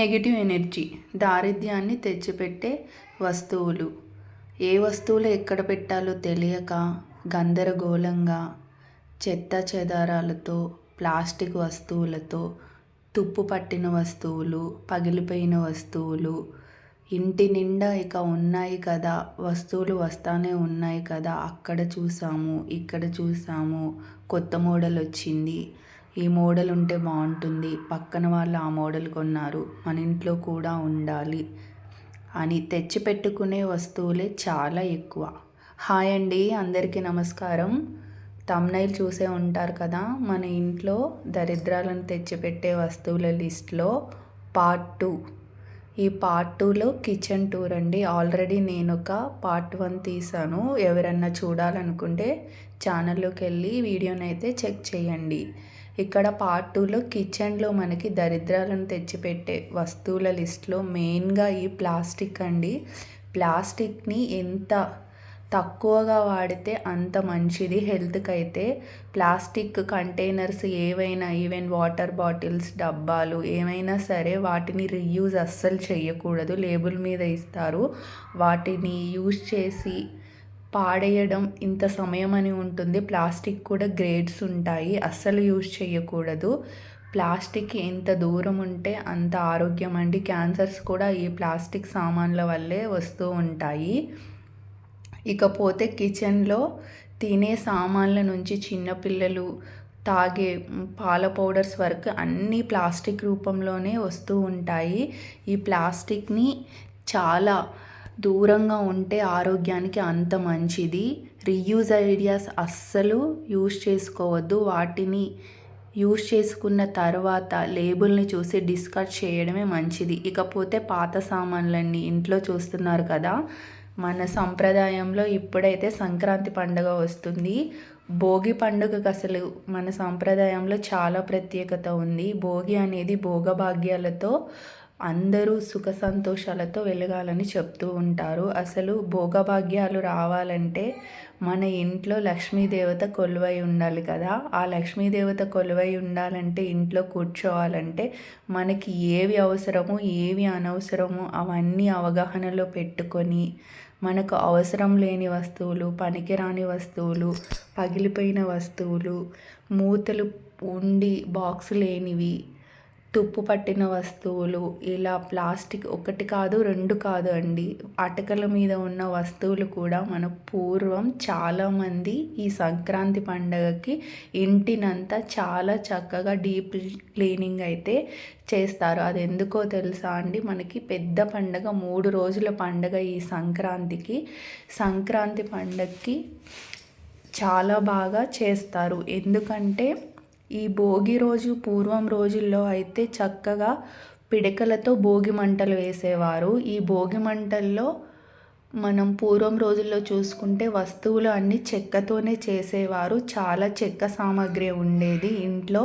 Negative energy దారిద్ర్యాన్ని తెచ్చిపెట్టే వస్తువులు. ఏ వస్తువులు ఎక్కడ పెట్టాలో తెలియక గందరగోళంగా చెత్త చెదారాలతో ప్లాస్టిక్ వస్తువులతో తుప్పు పట్టిన వస్తువులు పగిలిపోయిన వస్తువులు. ఇంటి నిండా ఇక ఉన్నాయి కదా వస్తువులు వస్తానే ఉన్నాయి కదా అక్కడ చూసాము ఇక్కడ చూసాము కొత్త మోడల్ వచ్చింది ఈ మోడల్ ఉంటే బాగుంటుంది. పక్కన వాళ్ళు ఆ మోడల్ కొన్నారు. మన ఇంట్లో కూడా ఉండాలి అని తెచ్చిపెట్టుకునే వస్తువులే చాలా ఎక్కువ. హాయ్ అండి అందరికీ నమస్కారం. తమ్నైల్ చూసే ఉంటారు కదా మన ఇంట్లో దరిద్రాలను తెచ్చిపెట్టే వస్తువుల లిస్ట్లో పార్ట్ టూ. ఈ పార్ట్ టూలో కిచెన్ టూర్ అండి. ఆల్రెడీ నేను ఒక పార్ట్ వన్ తీసాను ఎవరన్నా చూడాలనుకుంటే ఛానల్లోకి వెళ్ళి వీడియోని అయితే చెక్ చేయండి. ఇక్కడ పార్ట్ టూలో కిచెన్లో మనకి దరిద్రాలను తెచ్చిపెట్టే వస్తువుల లిస్ట్లో మెయిన్గా ఈ ప్లాస్టిక్ అండి. ప్లాస్టిక్ని ఎంత తక్కువగా వాడితే అంత మంచిది హెల్త్కి అయితే ప్లాస్టిక్ కంటైనర్స్ ఏవైనా ఈవెన్ వాటర్ బాటిల్స్ డబ్బాలు ఏమైనా సరే వాటిని రీయూజ్ అస్సలు చేయకూడదు లేబుల్ మీద ఇస్తారు. వాటిని యూజ్ చేసి పాడేయడం ఇంత సమయం అని ఉంటుంది. ప్లాస్టిక్ కూడా గ్రేడ్స్ ఉంటాయి. అస్సలు యూజ్ చేయకూడదు ప్లాస్టిక్ ఎంత దూరం ఉంటే అంత ఆరోగ్యం అండి. క్యాన్సర్స్ కూడా ఈ ప్లాస్టిక్ సామాన్ల వల్లే వస్తూ ఉంటాయి. ఇకపోతే కిచెన్లో తినే సామాన్ల నుంచి చిన్నపిల్లలు తాగే పాల పౌడర్స్ వరకు అన్నీ ప్లాస్టిక్ రూపంలోనే వస్తూ ఉంటాయి. ఈ ప్లాస్టిక్ని చాలా దూరంగా ఉంటే ఆరోగ్యానికి అంత మంచిది. రీయూజ్ ఐడియాస్ అస్సలు యూజ్ చేసుకోవద్దు. వాటిని యూజ్ చేసుకున్న తర్వాత లేబుల్ని చూసి డిస్కార్డ్ చేయడమే మంచిది. ఇకపోతే పాత సామాన్లన్నీ ఇంట్లో చూస్తున్నారు కదా మన సంప్రదాయంలో ఇప్పుడైతే సంక్రాంతి పండుగ వస్తుంది. భోగి పండుగకు అసలు మన సంప్రదాయంలో చాలా ప్రత్యేకత ఉంది. భోగి అనేది భోగభాగ్యాలతో అందరూ సుఖ సంతోషాలతో వెలగాలని చెప్తూ ఉంటారు. అసలు భోగభాగ్యాలు రావాలంటే మన ఇంట్లో లక్ష్మీదేవత కొలువై ఉండాలి కదా. ఆ లక్ష్మీదేవత కొలువై ఉండాలంటే ఇంట్లో కూర్చోవాలంటే మనకి ఏవి అవసరమో ఏవి అనవసరమో అవన్నీ అవగాహనలో పెట్టుకొని మనకు అవసరం లేని వస్తువులు పనికిరాని వస్తువులు పగిలిపోయిన వస్తువులు మూతలు ఉండి బాక్స్ లేనివి తుప్పు పట్టిన వస్తువులు ఇలా ప్లాస్టిక్ ఒకటి కాదు రెండు కాదు అండి. అటకల మీద ఉన్న వస్తువులు కూడా మన పూర్వం చాలామంది ఈ సంక్రాంతి పండగకి ఇంటినంతా చాలా చక్కగా డీప్ క్లీనింగ్ అయితే చేస్తారు. అది ఎందుకో తెలుసా అండి? మనకి పెద్ద పండగ మూడు రోజుల పండగ ఈ సంక్రాంతికి. సంక్రాంతి పండగకి చాలా బాగా చేస్తారు. ఎందుకంటే ఈ భోగి రోజు పూర్వం రోజుల్లో అయితే చక్కగా పిడకలతో భోగి మంటలు వేసేవారు. ఈ భోగి మంటల్లో మనం పూర్వం రోజుల్లో చూసుకుంటే వస్తువులు అన్నీ చెక్కతోనే చేసేవారు. చాలా చెక్క సామాగ్రి ఉండేది ఇంట్లో.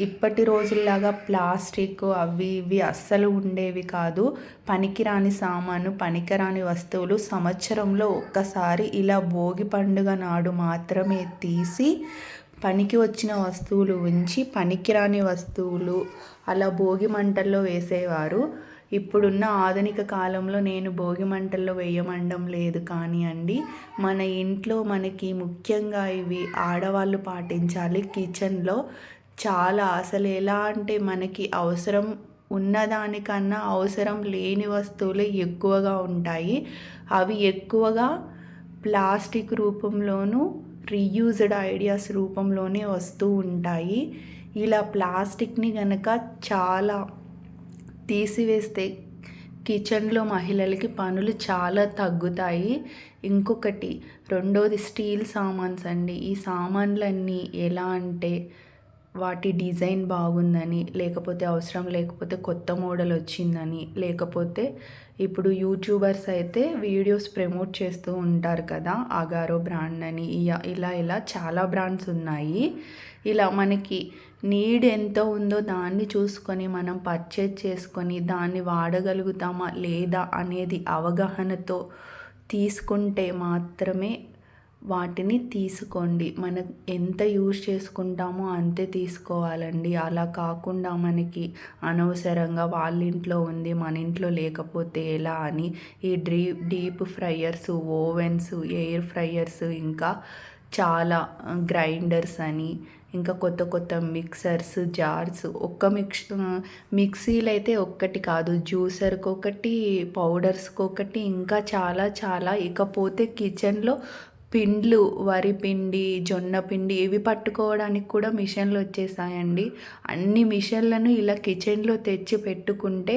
ఇప్పటి రోజుల్లాగా ప్లాస్టిక్ అవి ఇవి అస్సలు ఉండేవి కాదు. పనికిరాని సామాను పనికిరాని వస్తువులు సంవత్సరంలో ఒక్కసారి ఇలా భోగి పండుగ నాడు మాత్రమే తీసి పనికి వచ్చిన వస్తువులు ఉంచి పనికిరాని వస్తువులు అలా భోగి మంటల్లో వేసేవారు. ఇప్పుడున్న ఆధునిక కాలంలో నేను భోగి మంటల్లో వేయమండం లేదు కానీ అండి. మన ఇంట్లో మనకి ముఖ్యంగా ఇవి ఆడవాళ్ళు పాటించాలి. కిచెన్లో చాలా అసలు ఎలా అంటే మనకి అవసరం ఉన్నదానికన్నా అవసరం లేని వస్తువులు ఎక్కువగా ఉంటాయి. అవి ఎక్కువగా ప్లాస్టిక్ రూపంలోనూ రీయూజ్డ్ ఐడియాస్ రూపంలోనే వస్తూ ఉంటాయి. ఇలా ప్లాస్టిక్ని కనుక చాలా తీసివేస్తే కిచెన్లో మహిళలకి పనులు చాలా తగ్గుతాయి. ఇంకొకటి రెండోది స్టీల్ సామాన్స్ అండి ఈ సామాన్లన్నీ ఎలా అంటే వాటి డిజైన్ బాగుందని లేకపోతే అవసరం లేకపోతే కొత్త మోడల్ వచ్చిందని లేకపోతే ఇప్పుడు యూట్యూబర్స్ అయితే వీడియోస్ ప్రమోట్ చేస్తూ ఉంటారు కదా అగారో బ్రాండ్ అని ఇలా ఇలా చాలా బ్రాండ్స్ ఉన్నాయి. ఇలా మనకి నీడ్ ఎంత ఉందో దాన్ని చూసుకొని మనం పర్చేజ్ చేసుకొని దాన్ని వాడగలుగుతామా లేదా అనేది అవగాహనతో తీసుకుంటే మాత్రమే వాటిని తీసుకోండి. మనం ఎంత యూజ్ చేసుకుంటామో అంతే తీసుకోవాలండి. అలా కాకుండా మనకి అనవసరంగా వాళ్ళ ఇంట్లో ఉంది మన ఇంట్లో లేకపోతే ఎలా అని ఈ డ్రీ deep fryers ovens air fryers ఇంకా చాలా గ్రైండర్స్ అని ఇంకా కొత్త కొత్త మిక్సర్స్ జార్స్ ఒక్క మిక్స్ మిక్సీలు అయితే ఒక్కటి కాదు జ్యూసర్కి ఒకటి పౌడర్స్కి ఒకటి ఇంకా చాలా చాలా ఇకపోతే కిచెన్లో పిండ్లు వరి పిండి జొన్న పిండి ఇవి పట్టుకోవడానికి కూడా మిషన్లు వచ్చేసాయండి. అన్ని మిషన్లను ఇలా కిచెన్లో తెచ్చి పెట్టుకుంటే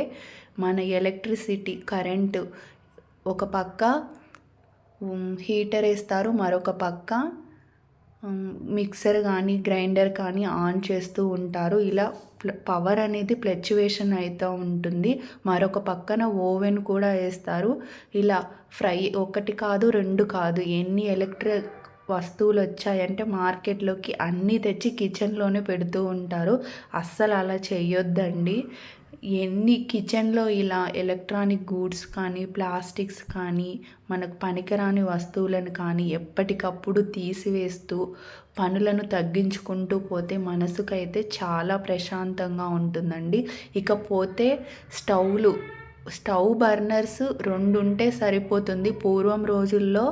మన ఎలక్ట్రిసిటీ కరెంటు ఒక పక్క హీటర్ వేస్తారు మరొక పక్క మిక్సర్ కానీ గ్రైండర్ కానీ ఆన్ చేస్తూ ఉంటారు. ఇలా పవర్ అనేది ఫ్లక్చువేషన్ అవుతూ ఉంటుంది. మరొక పక్కన ఓవెన్ కూడా వేస్తారు. ఇలా ఫ్రై ఒకటి కాదు రెండు కాదు. ఎన్ని ఎలక్ట్రిక్ వస్తువులు వచ్చాయంటే మార్కెట్లోకి అన్నీ తెచ్చి కిచెన్లోనే పెడుతూ ఉంటారు. అస్సలు అలా చేయొద్దండి ఎన్ని కిచెన్లో ఇలా ఎలక్ట్రానిక్ గూడ్స్ కానీ ప్లాస్టిక్స్ కానీ మనకు పనికిరాని వస్తువులను కానీ ఎప్పటికప్పుడు తీసివేస్తూ పనులను తగ్గించుకుంటూ పోతే మనసుకైతే చాలా ప్రశాంతంగా ఉంటుందండి. ఇకపోతే స్టవ్లు స్టవ్ బర్నర్స్ రెండు ఉంటే సరిపోతుంది. పూర్వం రోజుల్లో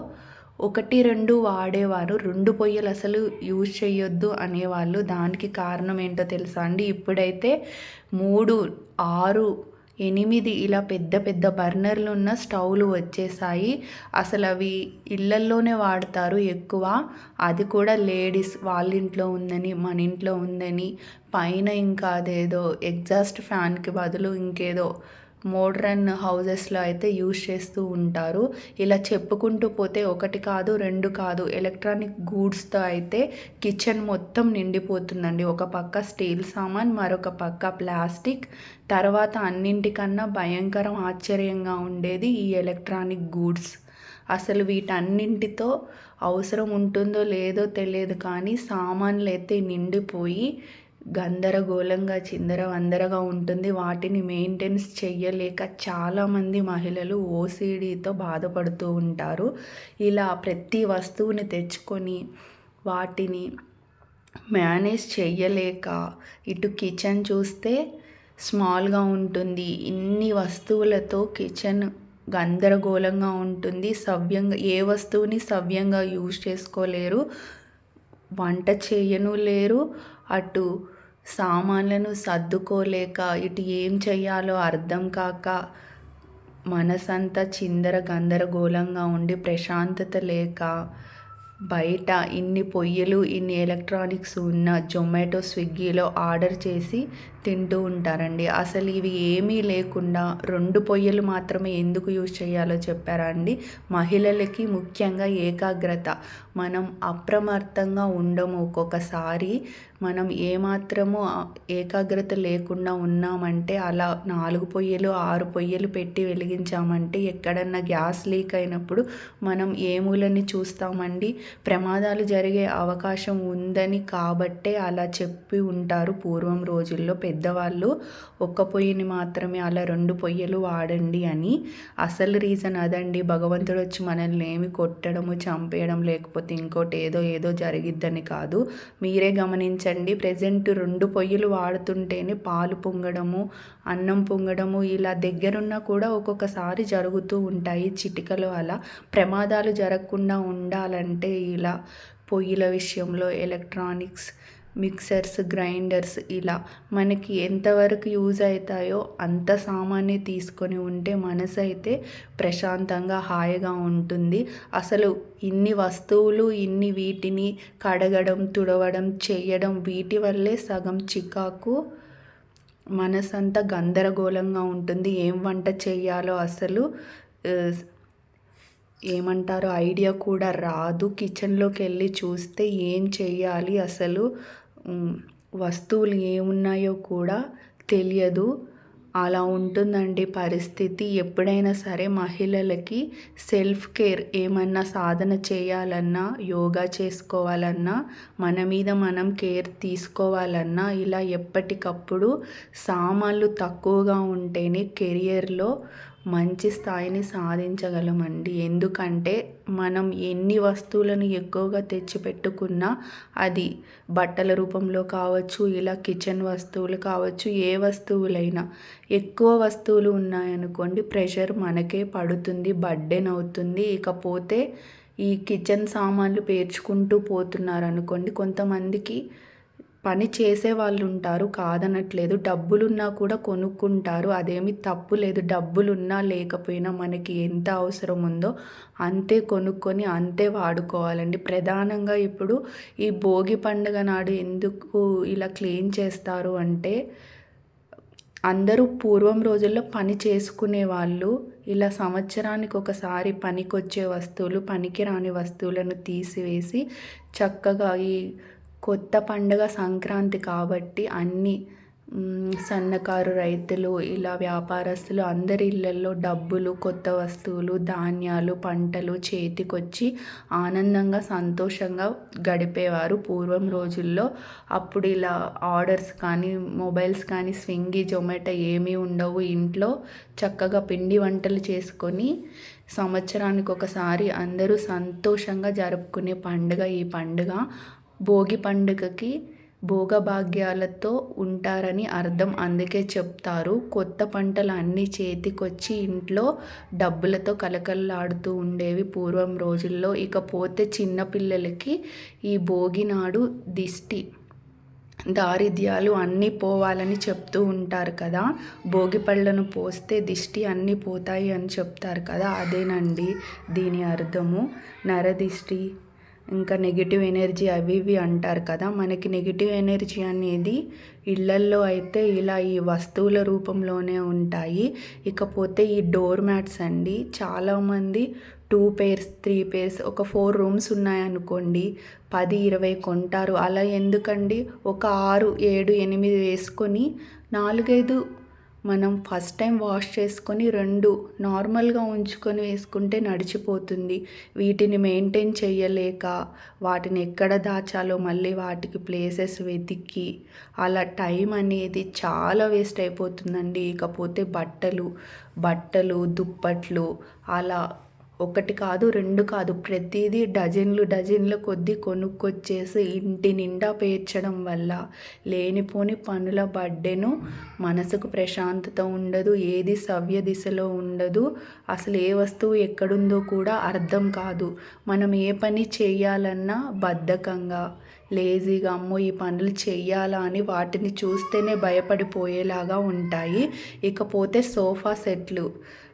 ఒకటి రెండు వాడేవారు. రెండు పొయ్యలు అసలు యూజ్ చేయొద్దు అనేవాళ్ళు. దానికి కారణం ఏంటో తెలుసా అండి? ఇప్పుడైతే మూడు ఆరు ఎనిమిది ఇలా పెద్ద పెద్ద బర్నర్లు ఉన్న స్టవ్లు వచ్చేసాయి. అసలు అవి ఇళ్ళల్లోనే వాడతారు ఎక్కువ. అది కూడా లేడీస్ వాళ్ళ ఇంట్లో ఉందని మన ఇంట్లో ఉందని. పైన ఇంకా అదేదో ఎగ్జాస్ట్ ఫ్యాన్కి బదులు ఇంకేదో మోడ్రన్ హౌజెస్లో అయితే యూజ్ చేస్తూ ఉంటారు. ఇలా చెప్పుకుంటూ పోతే ఒకటి కాదు రెండు కాదు. ఎలక్ట్రానిక్ గూడ్స్తో అయితే కిచెన్ మొత్తం నిండిపోతుందండి. ఒక పక్క స్టీల్ సామాన్ మరొక పక్క ప్లాస్టిక్. తర్వాత అన్నింటికన్నా భయంకరం ఆశ్చర్యంగా ఉండేది ఈ ఎలక్ట్రానిక్ గూడ్స్. అసలు వీటన్నింటితో అవసరం ఉంటుందో లేదో తెలియదు కానీ సామాన్లు అయితే నిండిపోయి గందరగోళంగా చిందరవందరగా ఉంటుంది. వాటిని మెయింటెన్స్ చేయలేక చాలామంది మహిళలు ఓసిడీతో బాధపడుతూ ఉంటారు. ఇలా ప్రతి వస్తువుని తెచ్చుకొని వాటిని మేనేజ్ చేయలేక ఇటు కిచెన్ చూస్తే స్మాల్గా ఉంటుంది. ఇన్ని వస్తువులతో కిచెన్ గందరగోళంగా ఉంటుంది. సవ్యంగా ఏ వస్తువుని సవ్యంగా యూజ్ చేసుకోలేరు. వంట చేయను లేరు. అటు సామాన్లను సర్దుకోలేక ఇటు ఏం చేయాలో అర్థం కాక మనసంతా చిందర గందరగోళంగా ఉండి ప్రశాంతత లేక బయట ఇన్ని పొయ్యిలు ఇన్ని ఎలక్ట్రానిక్స్ ఉన్న జొమాటో స్విగ్గీలో ఆర్డర్ చేసి తింటూ ఉంటారండి. అసలు ఇవి ఏమీ లేకుండా రెండు పొయ్యలు మాత్రమే ఎందుకు యూజ్ చేయాలో చెప్పారా అండి? మహిళలకి ముఖ్యంగా ఏకాగ్రత. మనం అప్రమత్తంగా ఉండము. ఒక్కొక్కసారి మనం ఏమాత్రము ఏకాగ్రత లేకుండా ఉన్నామంటే అలా నాలుగు పొయ్యలు ఆరు పొయ్యలు పెట్టి వెలిగించామంటే ఎక్కడన్నా గ్యాస్ లీక్ అయినప్పుడు మనం ఏ మూలని చూస్తామండి? ప్రమాదాలు జరిగే అవకాశం ఉందని కాబట్టే అలా చెప్పి ఉంటారు పూర్వం రోజుల్లో పెద్దవాళ్ళు ఒక్క పొయ్యిని మాత్రమే అలా రెండు పొయ్యలు వాడండి అని. అసలు రీజన్ అదండి. భగవంతుడు వచ్చి మనల్ని ఏమి కొట్టడము చంపేయడం లేకపోతే ఇంకోటి ఏదో ఏదో జరిగిద్దని కాదు. మీరే గమనించండి. ప్రజెంట్ రెండు పొయ్యిలు వాడుతుంటేనే పాలు పొంగడము అన్నం పొంగడము ఇలా దగ్గరున్నా కూడా ఒక్కొక్కసారి జరుగుతూ ఉంటాయి. చిటికలు అలా ప్రమాదాలు జరగకుండా ఉండాలంటే ఇలా పొయ్యిల విషయంలో ఎలక్ట్రానిక్స్ మిక్సర్స్ గ్రైండర్స్ ఇలా మనకి ఎంతవరకు యూజ్ అవుతాయో అంత సామాన్ని తీసుకొని ఉంటే మనసు అయితే ప్రశాంతంగా హాయిగా ఉంటుంది. అసలు ఇన్ని వస్తువులు ఇన్ని వీటిని కడగడం తుడవడం చేయడం వీటి వల్లే సగం చికాకు మనసంతా గందరగోళంగా ఉంటుంది. ఏం వంట చేయాలో అసలు ఏమంటారో ఐడియా కూడా రాదు. కిచెన్లోకి వెళ్ళి చూస్తే ఏం చేయాలి అసలు? వస్తువులు ఏమున్నాయో కూడా తెలియదు. అలా ఉంటుందండి పరిస్థితి. ఎప్పుడైనా సరే మహిళలకి సెల్ఫ్ కేర్ ఏమన్నా సాధన చేయాలన్నా యోగా చేసుకోవాలన్నా మన మీద మనం కేర్ తీసుకోవాలన్నా ఇలా ఎప్పటికప్పుడు సామాన్లు తక్కువగా ఉంటేనే కెరియర్లో మంచి స్థాయిని సాధించగలమండి. ఎందుకంటే మనం ఎన్ని వస్తువులను ఎక్కువగా తెచ్చిపెట్టుకున్నా అది బట్టల రూపంలో కావచ్చు ఇలా కిచెన్ వస్తువులు కావచ్చు ఏ వస్తువులైనా ఎక్కువ వస్తువులు ఉన్నాయనుకోండి ప్రెషర్ మనకే పడుతుంది బర్డెన్ అవుతుంది. ఇకపోతే ఈ కిచెన్ సామాన్లు పేర్చుకుంటూ పోతున్నారు అనుకోండి కొంతమందికి పని చేసే వాళ్ళు ఉంటారు కాదనట్లేదు. డబ్బులున్నా కూడా కొనుక్కుంటారు. అదేమి తప్పు లేదు. డబ్బులున్నా లేకపోయినా మనకి ఎంత అవసరం ఉందో అంతే కొనుక్కొని అంతే వాడుకోవాలండి. ప్రధానంగా ఇప్పుడు ఈ భోగి పండుగ నాడు ఎందుకు ఇలా క్లీన్ చేస్తారు అంటే అందరూ పూర్వం రోజుల్లో పని చేసుకునే వాళ్ళు ఇలా సంవత్సరానికి ఒకసారి పనికొచ్చే వస్తువులు పనికిరాని వస్తువులను తీసివేసి చక్కగా ఈ కొత్త పండుగ సంక్రాంతి కాబట్టి అన్ని సన్నకారు రైతులు ఇలా వ్యాపారస్తులు అందరి ఇళ్ళల్లో డబ్బులు కొత్త వస్తువులు ధాన్యాలు పంటలు చేతికొచ్చి ఆనందంగా సంతోషంగా గడిపేవారు. పూర్వం రోజుల్లో అప్పుడు ఇలా ఆర్డర్స్ కానీ మొబైల్స్ కానీ స్విగ్గీ జొమాటో ఏమీ ఉండవు. ఇంట్లో చక్కగా పిండి వంటలు చేసుకొని సంవత్సరానికి ఒకసారి అందరూ సంతోషంగా జరుపుకునే పండుగ ఈ పండుగ. భోగి పండుగకి భోగభాగ్యాలతో ఉంటారని అర్థం. అందుకే చెప్తారు కొత్త పంటలు అన్నీ చేతికొచ్చి ఇంట్లో డబ్బులతో కలకల్లాడుతూ ఉండేవి పూర్వం రోజుల్లో. ఇకపోతే చిన్నపిల్లలకి ఈ భోగి నాడు దిష్టి దారిద్ర్యాలు అన్నీ పోవాలని చెప్తూ ఉంటారు కదా. భోగి పళ్ళను పోస్తే దిష్టి అన్నీ పోతాయి అని చెప్తారు కదా. అదేనండి దీని అర్థము. నరదిష్టి ఇంకా నెగిటివ్ ఎనర్జీ అవి ఇవి అంటారు కదా మనకి నెగిటివ్ ఎనర్జీ అనేది ఇళ్ళల్లో అయితే ఇలా ఈ వస్తువుల రూపంలోనే ఉంటాయి. ఇకపోతే ఈ డోర్ మ్యాట్స్ అండి చాలామంది టూ పేర్స్ త్రీ పేర్స్ ఒక ఫోర్ రూమ్స్ ఉన్నాయనుకోండి పది ఇరవై కొంటారు. అలా ఎందుకండి? ఒక ఆరు ఏడు ఎనిమిది వేసుకొని నాలుగైదు మనం ఫస్ట్ టైం వాష్ చేసుకొని రెండు నార్మల్గా ఉంచుకొని వేసుకుంటే నడిచిపోతుంది. వీటిని మెయింటైన్ చేయలేక వాటిని ఎక్కడ దాచాలో మళ్ళీ వాటికి ప్లేసెస్ వెతికి అలా టైం అనేది చాలా వేస్ట్ అయిపోతుందండి. ఇకపోతే బట్టలు బట్టలు దుప్పట్లు అలా ఒకటి కాదు రెండు కాదు. ప్రతిదీ డజన్లు డజన్ల కొద్దీ కొనుక్కొచ్చేసి ఇంటి నిండా పేర్చడం వల్ల లేనిపోని పనుల బడ్డెను మనసుకు ప్రశాంతత ఉండదు ఏది సవ్య దిశలో ఉండదు అసలు ఏ వస్తువు ఎక్కడుందో కూడా అర్థం కాదు. మనం ఏ పని చేయాలన్నా బద్ధకంగా లేజీగా అమ్మో ఈ పనులు చేయాలా అని వాటిని చూస్తేనే భయపడిపోయేలాగా ఉంటాయి. ఇకపోతే సోఫా సెట్లు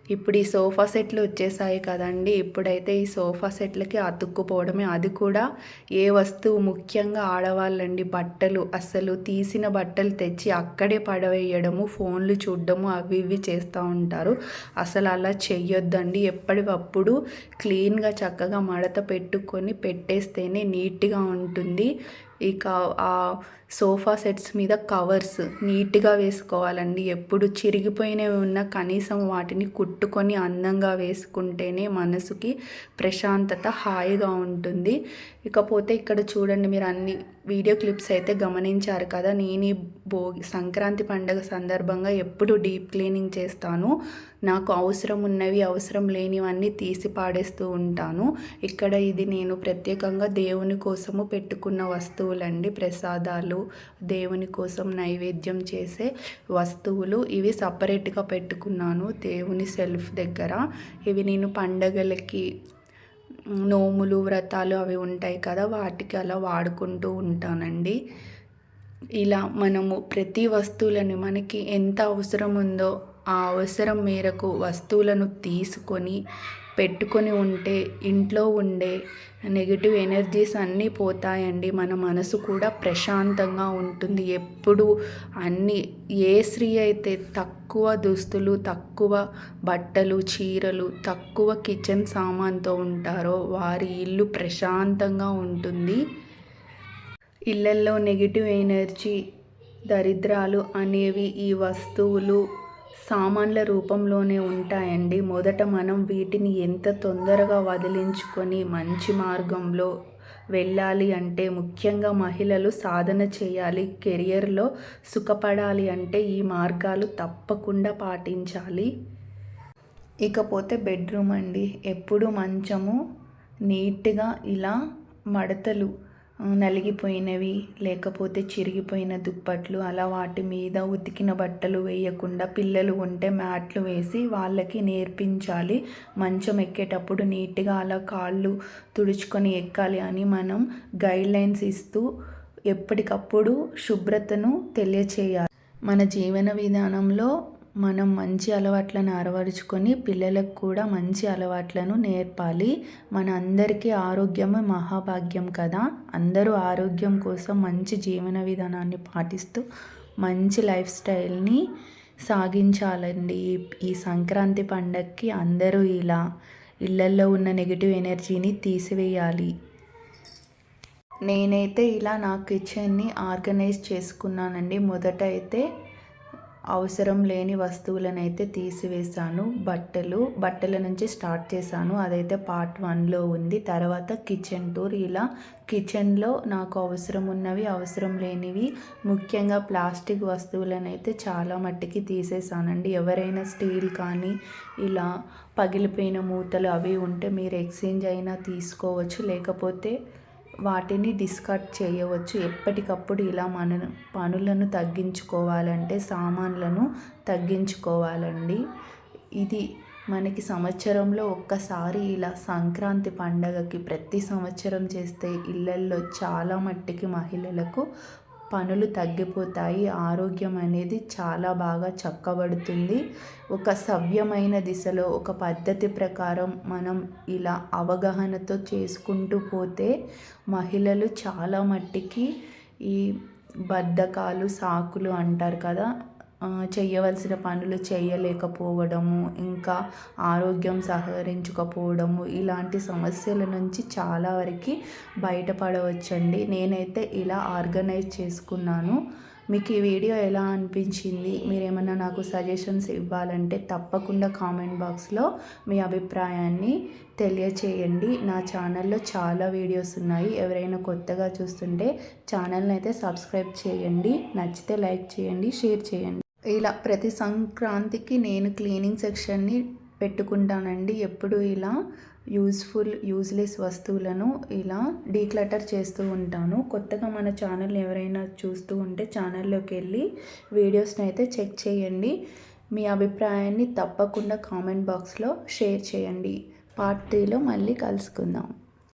ఇప్పుడు ఈ సోఫా సెట్లు వచ్చేసాయి కదండి. ఇప్పుడైతే ఈ సోఫా సెట్లకి అతుక్కుపోవడమే. అది కూడా ఏ వస్తువు ముఖ్యంగా ఆడవాళ్ళండి. బట్టలు అసలు తీసిన బట్టలు తెచ్చి అక్కడే పడవేయడము ఫోన్లు చూడడము అవి ఇవి చేస్తూ ఉంటారు. అసలు అలా చెయ్యొద్దండి. ఎప్పటికప్పుడు క్లీన్గా చక్కగా మడత పెట్టుకొని పెట్టేస్తేనే నీట్గా ఉంటుంది. ఇక ఆ సోఫా సెట్స్ మీద కవర్స్ నీట్గా వేసుకోవాలండి. ఎప్పుడు చిరిగిపోయినవి ఉన్న కనీసం వాటిని కుట్టుకొని అందంగా వేసుకుంటేనే మనసుకి ప్రశాంతత హాయిగా ఉంటుంది. ఇకపోతే ఇక్కడ చూడండి మీరు అన్ని వీడియో క్లిప్స్ అయితే గమనించారు కదా నేను ఈ భోగి సంక్రాంతి పండుగ సందర్భంగా ఎప్పుడు డీప్ క్లీనింగ్ చేస్తాను. నాకు అవసరం ఉన్నవి అవసరం లేనివన్నీ తీసి పాడేస్తూ ఉంటాను. ఇక్కడ ఇది నేను ప్రత్యేకంగా దేవుని కోసము పెట్టుకున్న వస్తువులండి. ప్రసాదాలు దేవుని కోసం నైవేద్యం చేసే వస్తువులు. ఇవి సపరేట్గా పెట్టుకున్నాను దేవుని సెల్ఫ్ దగ్గర. ఇవి నేను పండగలకి నోములు వ్రతాలు అవి ఉంటాయి కదా వాటికి అలా వాడుకుంటూ ఉంటానండి. ఇలా మనము ప్రతి వస్తువులను మనకి ఎంత అవసరం ఉందో ఆ అవసరం మేరకు వస్తువులను తీసుకొని పెట్టుకొని ఉంటే ఇంట్లో ఉండే నెగిటివ్ ఎనర్జీస్ అన్నీ పోతాయండి. మన మనసు కూడా ప్రశాంతంగా ఉంటుంది. ఎప్పుడు అన్నీ ఏ స్త్రీ అయితే తక్కువ దుస్తులు తక్కువ బట్టలు చీరలు తక్కువ కిచెన్ సామాన్తో ఉంటారో వారి ఇల్లు ప్రశాంతంగా ఉంటుంది. ఇళ్ళల్లో నెగిటివ్ ఎనర్జీ దరిద్రాలు అనేవి ఈ వస్తువులు సామాన్ల రూపంలోనే ఉంటాయండి. మొదట మనం వీటిని ఎంత తొందరగా వదిలించుకొని మంచి మార్గంలో వెళ్ళాలి అంటే ముఖ్యంగా మహిళలు సాధన చేయాలి కెరియర్లో సుఖపడాలి అంటే ఈ మార్గాలు తప్పకుండా పాటించాలి. ఇకపోతే బెడ్రూమ్ అండి. ఎప్పుడు మంచము నీట్గా ఇలా మడతలు నలిగిపోయినవి లేకపోతే చిరిగిపోయిన దుప్పట్లు అలా వాటి మీద ఉతికిన బట్టలు వేయకుండా పిల్లలు ఉంటే మ్యాట్లు వేసి వాళ్ళకి నేర్పించాలి. మంచం ఎక్కేటప్పుడు నీట్గా అలా కాళ్ళు తుడుచుకొని ఎక్కాలి అని మనం గైడ్లైన్స్ ఇస్తూ ఎప్పటికప్పుడు శుభ్రతను తెలియచేయాలి. మన జీవన విధానంలో మనం మంచి అలవాట్లను అరవరుచుకొని పిల్లలకు కూడా మంచి అలవాట్లను నేర్పాలి. మన అందరికీ ఆరోగ్యమే మహాభాగ్యం కదా. అందరూ ఆరోగ్యం కోసం మంచి జీవన విధానాన్ని పాటిస్తూ మంచి లైఫ్ స్టైల్ని సాగించాలండి. ఈ- ఈ సంక్రాంతి పండగకి అందరూ ఇలా ఇళ్ళల్లో ఉన్న నెగిటివ్ ఎనర్జీని తీసివేయాలి. నేనైతే ఇలా నా కిచెన్ని ఆర్గనైజ్ చేసుకున్నానండి. మొదట అయితే అవసరం లేని వస్తువులను అయితే తీసివేశాను. బట్టలు బట్టల నుంచి స్టార్ట్ చేశాను. అదైతే పార్ట్ వన్లో ఉంది. తర్వాత కిచెన్ టూర్. ఇలా కిచెన్లో నాకు అవసరం ఉన్నవి అవసరం లేనివి ముఖ్యంగా ప్లాస్టిక్ వస్తువులను అయితే చాలా మట్టికి తీసేసానండి ఎవరైనా స్టీల్ కానీ ఇలా పగిలిపోయిన మూతలు అవి ఉంటే మీరు ఎక్స్చేంజ్ అయినా తీసుకోవచ్చు. లేకపోతే వాటిని డిస్కార్డ్ చేయవచ్చు. ఎప్పటికప్పుడు ఇలా మన పనులను తగ్గించుకోవాలంటే సామాన్లను తగ్గించుకోవాలండి. ఇది మనకి సంవత్సరంలో ఒక్కసారి ఇలా సంక్రాంతి పండగకి ప్రతి సంవత్సరం చేస్తే ఇళ్ళల్లో చాలా మట్టికి మహిళలకు పనులు తగ్గిపోతాయి. ఆరోగ్యం అనేది చాలా బాగా చక్కబడుతుంది. ఒక సవ్యమైన దిశలో ఒక పద్ధతి ప్రకారం మనం ఇలా అవగాహనతో చేసుకుంటూ పోతే మహిళలు చాలా మట్టికి ఈ బద్ధకాలు సాకులు అంటారు కదా చేయవలసిన పనులు చేయలేకపోవడము ఇంకా ఆరోగ్యం సహకరించకపోవడము ఇలాంటి సమస్యల నుంచి చాలా వరకు బయటపడవచ్చండి. నేనైతే ఇలా ఆర్గనైజ్ చేసుకున్నాను. మీకు ఈ వీడియో ఎలా అనిపించింది? మీరు ఏమైనా నాకు సజెషన్స్ ఇవ్వాలంటే తప్పకుండా కామెంట్ బాక్స్లో మీ అభిప్రాయాన్ని తెలియచేయండి. నా ఛానల్లో చాలా వీడియోస్ ఉన్నాయి. ఎవరైనా కొత్తగా చూస్తుంటే ఛానల్ని అయితే సబ్స్క్రైబ్ చేయండి. నచ్చితే లైక్ చేయండి షేర్ చేయండి. ఇలా ప్రతి సంక్రాంతికి నేను క్లీనింగ్ సెక్షన్ని పెట్టుకుంటానండి. ఎప్పుడు ఇలా యూస్ఫుల్ యూజ్లెస్ వస్తువులను ఇలా డీక్లటర్ చేస్తూ ఉంటాను. కొత్తగా మన ఛానల్ ఎవరైనా చూస్తూ ఉంటే ఛానల్లోకి వెళ్ళి వీడియోస్ని అయితే చెక్ చేయండి. మీ అభిప్రాయాన్ని తప్పకుండా కామెంట్ బాక్స్లో షేర్ చేయండి. పార్ట్ త్రీలో మళ్ళీ కలుసుకుందాం.